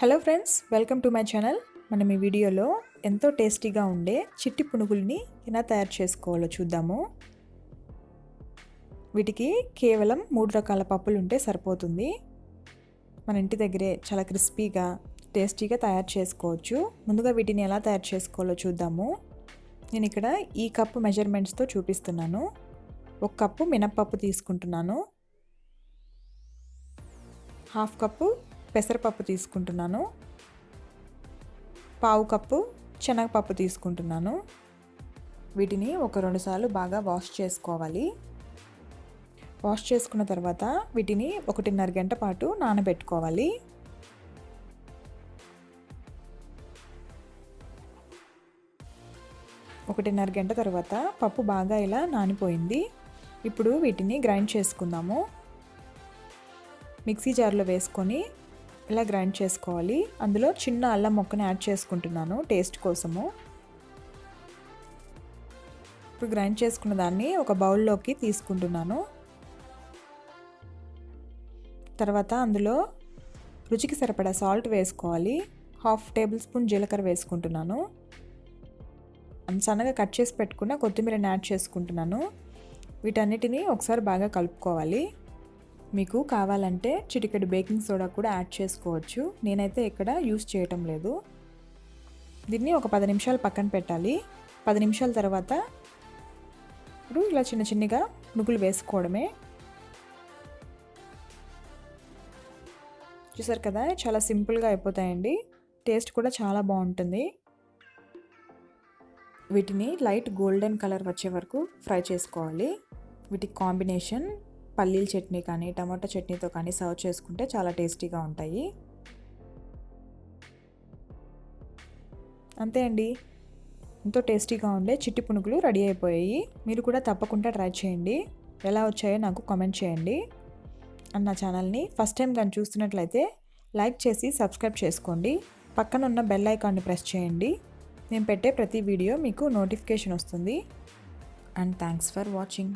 Hello friends welcome to my channel మనం ఈ వీడియోలో ఎంతో టేస్టీగా ఉండే చిట్టి పునుగుల్ని ఎలా తయారు చేసుకోవాలో చూద్దాము. వీటికి కేవలం మూడు రకాల పప్పులు ఉంటే సరిపోతుంది. మన ఇంటి దగ్గరే చాలా క్రిస్పీగా టేస్టీగా తయారు చేసుకోవచ్చు. ముందుగా వీటిని ఎలా తయారు చేసుకోవాలో చూద్దాము. నేను ఇక్కడ ఈ కప్పు మెజర్మెంట్స్తో చూపిస్తున్నాను. ఒక కప్పు మినప్పప్పు తీసుకుంటున్నాను. హాఫ్ కప్పు పెసరపప్పు తీసుకుంటున్నాను. పావు కప్పు శనగపప్పు తీసుకుంటున్నాను. వీటిని ఒక రెండు సార్లు బాగా వాష్ చేసుకోవాలి. వాష్ చేసుకున్న తర్వాత వీటిని ఒకటిన్నర గంట పాటు నానబెట్టుకోవాలి. ఒకటిన్నర గంట తర్వాత పప్పు బాగా ఇలా నానిపోయింది. ఇప్పుడు వీటిని గ్రైండ్ చేసుకుందాము. మిక్సీ జార్లో వేసుకొని ఇలా గ్రైండ్ చేసుకోవాలి. అందులో చిన్న అల్లం మొక్కని యాడ్ చేసుకుంటున్నాను టేస్ట్ కోసము. ఇప్పుడు గ్రైండ్ చేసుకున్న దాన్ని ఒక బౌల్లోకి తీసుకుంటున్నాను. తర్వాత అందులో రుచికి సరిపడా సాల్ట్ వేసుకోవాలి. హాఫ్ టేబుల్ స్పూన్ జీలకర్ర వేసుకుంటున్నాను. సన్నగా కట్ చేసి పెట్టుకున్న కొత్తిమీరని యాడ్ చేసుకుంటున్నాను. వీటన్నిటిని ఒకసారి బాగా కలుపుకోవాలి. మీకు కావాలంటే చిటికెడు బేకింగ్ సోడా కూడా యాడ్ చేసుకోవచ్చు. నేనైతే ఇక్కడ యూస్ చేయటం లేదు. దీన్ని ఒక పది నిమిషాలు పక్కన పెట్టాలి. పది నిమిషాల తర్వాత ఇప్పుడు ఇలా చిన్న చిన్నగా నువ్వులు వేసుకోవడమే. చూసారు కదా చాలా సింపుల్గా అయిపోతాయండి. టేస్ట్ కూడా చాలా బాగుంటుంది. వీటిని లైట్ గోల్డెన్ కలర్ వచ్చే వరకు ఫ్రై చేసుకోవాలి. వీటి కాంబినేషన్ పల్లీల చట్నీ కానీ టమాటో చట్నీతో కానీ సర్వ్ చేసుకుంటే చాలా టేస్టీగా ఉంటాయి. అంతే అండి. ఎంతో టేస్టీగా ఉండే చిట్టి పునుగులు రెడీ అయిపోయాయి. మీరు కూడా తప్పకుండా ట్రై చేయండి. ఎలా వచ్చాయో నాకు కామెంట్ చేయండి. అండ్ నా ఛానల్ని ఫస్ట్ టైం కానీ చూస్తున్నట్లయితే లైక్ చేసి సబ్స్క్రైబ్ చేసుకోండి. పక్కన ఉన్న బెల్ ఐకాన్ని ప్రెస్ చేయండి. నేను పెట్టే ప్రతి వీడియో మీకు నోటిఫికేషన్ వస్తుంది. And thanks for watching.